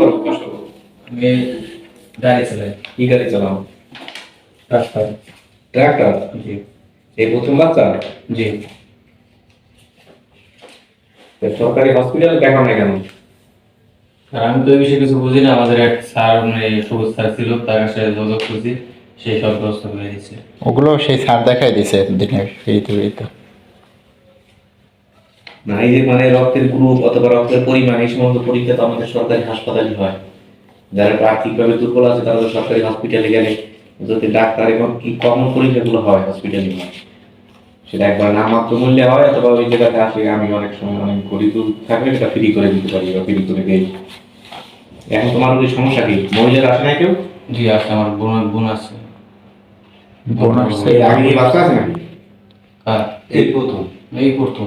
করো কষ্ট করো। আমি গাড়ি চালাই কি গাড়ি চালাও? রাস্তায় ট্রাক্টর? জি। এই প্রথম বাচ্চা? জি। সরকারি হসপিটালে দেখাও না কেন? আর আমি তো এই বিষয়ে কিছু বুঝি না আমাদের এক স্যার মানে সবুজ স্যার ছিল তার কাছে যোগাযোগ করছি। সেই সব ব্যবস্থা করে দিচ্ছে ওগুলো সেই সার দেখাই দিছে দিনে ফ্রিতে ফ্রিতে। না এই যে মানে রক্তের গ্রুপ অথবা রক্তের পরিমাণ এই সমস্ত পরীক্ষা তো আমাদের সরকারি হাসপাতালে হয়। যারা একটু আর্থিকভাবে দুর্বল আছে তারা তো সরকারি হসপিটালে গেলে যদি ডাক্তার এবং কি কমন পরীক্ষাগুলো হয় হসপিটালে হয় সেটা একবার নামমাত্র মূল্যে হয় অথবা ওই জায়গাতে আসে আমি অনেক সময় অনেক গরিব থাকলে সেটা ফ্রি করে দিতে পারি বা ফ্রি করে দেই। এখন তোমার ওই সমস্যা কি? মহিলারা আসে না কেউ? জি আছে আমার বোন বোন আছে। বোন আসছে। আগে বাচ্চা আছে নাকি? এই প্রথম। এই প্রথম এই পুরো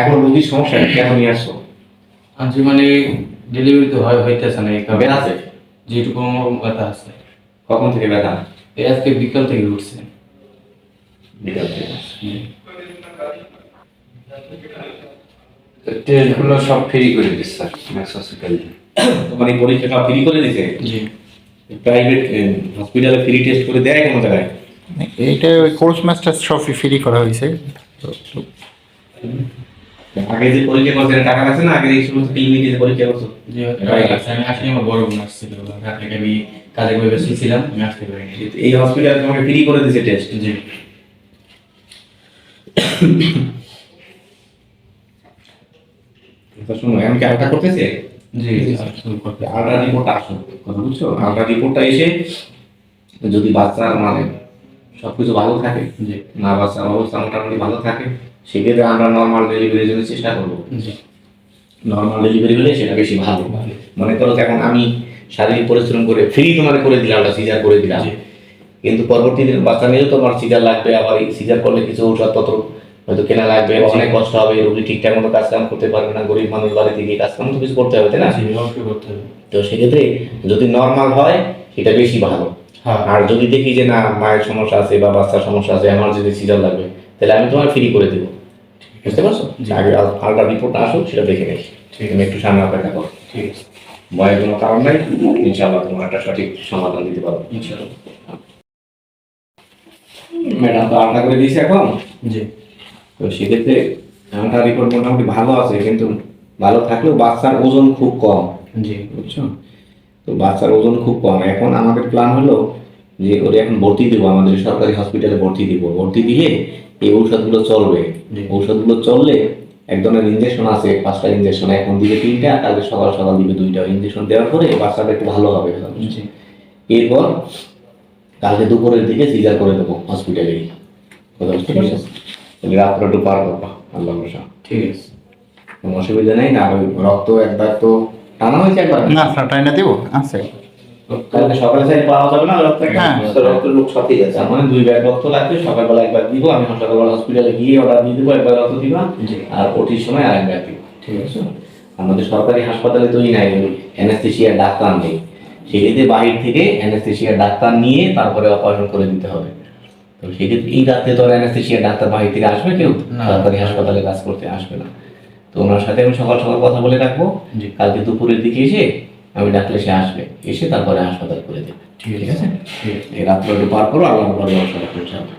এখন রুগীর সমস্যা কেন নিয়ে আসছো আনছি মানে ডেলিভারি তো হয় হইতেছে না ব্যথা আছে? যেটুকু আমার ব্যথা আছে। কখন থেকে ব্যথা? এই আজকে বিকাল থেকে উঠছে। বিকাল থেকে টেস্টগুলো সব ফ্রি করে দিচ্ছে স্যার ম্যাক্স হসপিটাল তোমার এই পরীক্ষাটা ফ্রি করে দিছে? জি। প্রাইভেট হসপিটালে ফ্রি টেস্ট করে দেয় কোনো জায়গায়? এইটা ওই কোর্স মাস্টার সব ফ্রি করা হয়েছে। আগে যে পরীক্ষা করছে টাকা আছে না? আগে এই সমস্ত পরীক্ষা করছ। আমি আসলে আমার বড় বোন আসছিল। আমি কাজে করে ব্যস্ত ছিলাম আমি আসতে পারিনি। এই হসপিটালে তোমাকে ফ্রি করে দিছে টেস্ট জি। কি করতেছে? রিপোর্ট আসো কথা বুঝছ? রিপোর্টটা এসে যদি বাচ্চার মানে সবকিছু ভালো থাকে না বাচ্চার অবস্থা মোটামুটি ভালো থাকে সেক্ষেত্রে আমরা নর্মাল ডেলিভারির জন্য চেষ্টা করব। নর্মাল ডেলিভারি হলে সেটা বেশি ভালো। মনে করো এখন আমি শারীরিক পরিশ্রম করে ফ্রি তোমার করে দিলাম ওটা সিজার করে দিলাম। কিন্তু পরবর্তী দিন বাচ্চা নিলেও তোমার সিজার লাগবে আবার সিজার করলে কিছু ঔষধপত্র হয়তো কেনা লাগবে অনেক কষ্ট হবে রোগী ঠিকঠাক মতো কাজ কাম করতে পারবে না গরিব মানুষ বাড়িতে গিয়ে কাজ কাম তো কিছু করতে হবে তাই না? তো সেক্ষেত্রে যদি নর্মাল হয় সেটা বেশি ভালো। হ্যাঁ। আর যদি দেখি যে না মায়ের সমস্যা আছে বা বাচ্চার সমস্যা আছে আমার যদি সিজার লাগবে তাহলে আমি তোমার ফ্রি করে দেবো। বুঝতে পারছ? আগে আলট্রা রিপোর্ট আসুক সেটা দেখে নেই। ঠিক তুমি একটু সামনে অপেক্ষা করো। ঠিক আছে। ভয়ের কোনো কারণ নাই। ইনশাআল্লাহ তোমার একটা সঠিক সমাধান দিতে পারব। ইনশাআল্লাহ। ম্যাডাম তো আলট্রা করে দিয়েছে এখন? জি। তো সেক্ষেত্রে আলট্রা রিপোর্ট মোটামুটি ভালো আছে কিন্তু ভালো থাকলেও বাচ্চার ওজন খুব কম। জি। বুঝছ? তো বাচ্চার ওজন খুব কম। এখন আমাদের প্ল্যান হলো যে ওরে এখন ভর্তি দেবো আমাদের সরকারি হসপিটালে ভর্তি দিব। ভর্তি দিলে এই ঔষধগুলো চলবে। ঔষধগুলো চললে এক ধরনের ইঞ্জেকশন আছে পাঁচটা ইঞ্জেকশন এখন দিবে তিনটা কালকে সকাল সকাল দিবে দুইটা। ইঞ্জেকশন দেওয়ার পরে বাচ্চাটা একটু ভালো হবে। এরপর কালকে দুপুরের দিকে সিজার করে দেবো হসপিটালে কথা বুঝতে পারছ রাত্রে একটু পার করবা আল্লাহ ভরসা। ঠিক আছে। কোনো অসুবিধা নেই না ওই রক্ত একবার তো টানা হয়েছে একবার? না ফ্রাটাই না দিব? আছে। কালকে সকালে চাই পাওয়া যাবে না রক্ত হ্যাঁ। রক্তের লোক সাথেই আছে। মানে দুই ব্যাগ রক্ত লাগবে সকালবেলা একবার দিব আমি সকালবেলা হসপিটালে গিয়ে অর্ডার দিয়ে দেবো একবার রক্ত দিবা আর ওটির সময় আর এক দিব। ঠিক আছে। আমাদের সরকারি হাসপাতালে তৈরি নাই ডাক্তার নেই। সেক্ষেত্রে বাহির থেকে ডাক্তার নিয়ে তারপরে অপারেশন করে দিতে হবে। তো সেক্ষেত্রে এই রাত্রে তো অ্যানাস্থেশিয়ার ডাক্তার বাহির থেকে আসবে কেউ? সরকারি হাসপাতালে কাজ করতে আসবে না। তো ওনার সাথে আমি সকাল সকাল কথা বলে রাখব। কালকে দুপুরের দিকে এসে আমি ডাকলে সে আসবে। এসে তারপরে হাসপাতাল করে দেবে। ঠিক আছে। এই রাত্রে পার করো আল্লাহ পরে ব্যবস্থা রাখব ইনশাআল্লাহ।